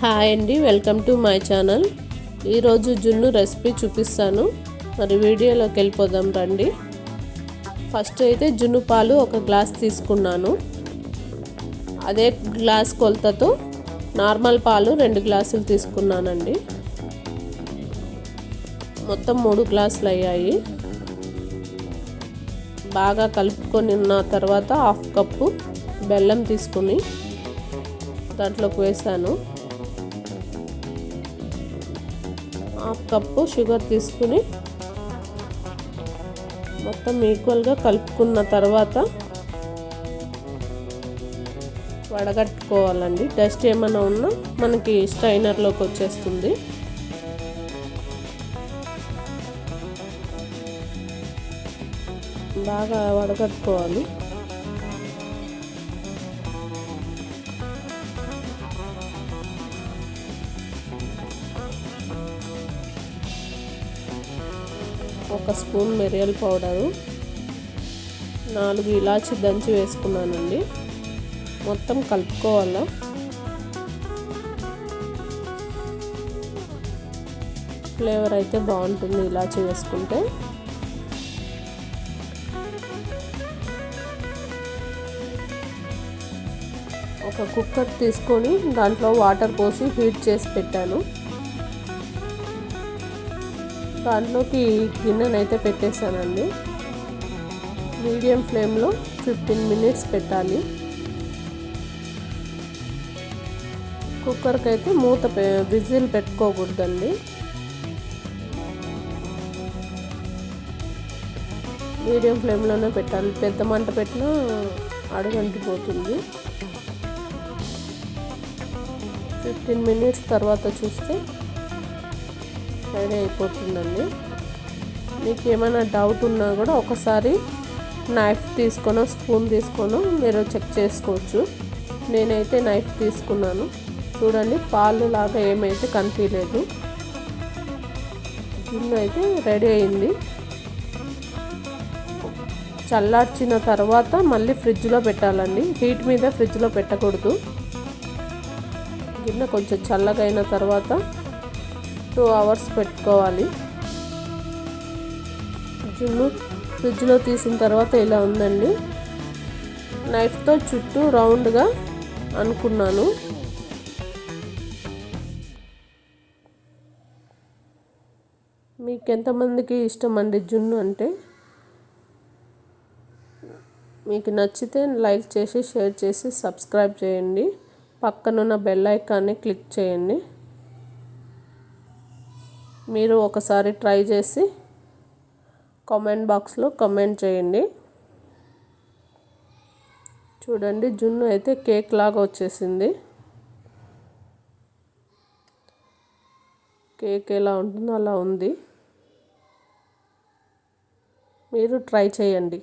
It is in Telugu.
హాయ్ అండి వెల్కమ్ టు మై ఛానల్. ఈరోజు జున్ను రెసిపీ చూపిస్తాను. మరి వీడియోలోకి వెళ్ళిపోదాం రండి. ఫస్ట్ అయితే జున్ను పాలు ఒక గ్లాస్ తీసుకున్నాను. అదే గ్లాస్ కొలతతో నార్మల్ పాలు రెండు గ్లాసులు తీసుకున్నానండి. మొత్తం మూడు గ్లాసులు అయ్యాయి. బాగా కలుపుకొని ఉన్న తర్వాత హాఫ్ కప్పు బెల్లం తీసుకుని దాంట్లోకి వేసాను. హాఫ్ కప్పు షుగర్ తీసుకుని మొత్తం ఈక్వల్గా కలుపుకున్న తర్వాత వడగట్టుకోవాలండి. డస్ట్ ఏమైనా ఉన్నా మనకి స్ట్రైనర్లోకి వచ్చేస్తుంది. బాగా వడగట్టుకోవాలి. ఒక స్పూన్ మిరియల్ పౌడరు నాలుగు ఇలాచి దంచి వేసుకున్నానండి. మొత్తం కలుపుకోవాలా? ఫ్లేవర్ అయితే బాగుంటుంది ఇలాచి వేసుకుంటే. ఒక కుక్కర్ తీసుకొని దాంట్లో వాటర్ పోసి హీట్ చేసి పెట్టాను. దాంట్లోకి గిన్నెనైతే పెట్టేశానండి. మీడియం ఫ్లేమ్లో ఫిఫ్టీన్ మినిట్స్ పెట్టాలి. కుక్కర్కి అయితే మూత విజిల్ పెట్టుకోకూడదండి. మీడియం ఫ్లేమ్లోనే పెట్టాలి. పెద్ద మంట పెట్టినా అడుగంటిపోతుంది ఫిఫ్టీన్ మినిట్స్ తర్వాత చూస్తే రెడీ అయిపోతుందండి. మీకు ఏమైనా డౌట్ ఉన్నా కూడా ఒకసారి నైఫ్ తీసుకొని స్పూన్ తీసుకొనో మీరు చెక్ చేసుకోవచ్చు. నేనైతే నైఫ్ తీసుకున్నాను. చూడండి పాలు లాగా ఏమైతే కనిపించలేదు గిన్నె అయితే రెడీ అయింది. చల్లార్చిన తర్వాత మళ్ళీ ఫ్రిడ్జ్లో పెట్టాలండి. హీట్ మీద ఫ్రిడ్జ్లో పెట్టకూడదు. గిన్నె కొంచెం చల్లగైన తర్వాత టూ అవర్స్ పెట్టుకోవాలి. జున్ను ఫ్రిడ్జ్లో తీసిన తర్వాత ఇలా ఉందండి. నైఫ్తో చుట్టూ రౌండ్గా అనుకున్నాను. మీకు ఎంతమందికి ఇష్టం అండి జున్ను అంటే? మీకు నచ్చితే లైక్ చేసి షేర్ చేసి సబ్స్క్రైబ్ చేయండి. పక్కనున్న బెల్ ఐకాన్ని క్లిక్ చేయండి. మీరు ఒకసారి ట్రై చేసి కామెంట్ బాక్స్లో కమెంట్ చేయండి. చూడండి జున్ను అయితే కేక్ లాగా వచ్చేసింది. కేక్ ఎలా ఉంటుందో అలా ఉంది. మీరు ట్రై చేయండి.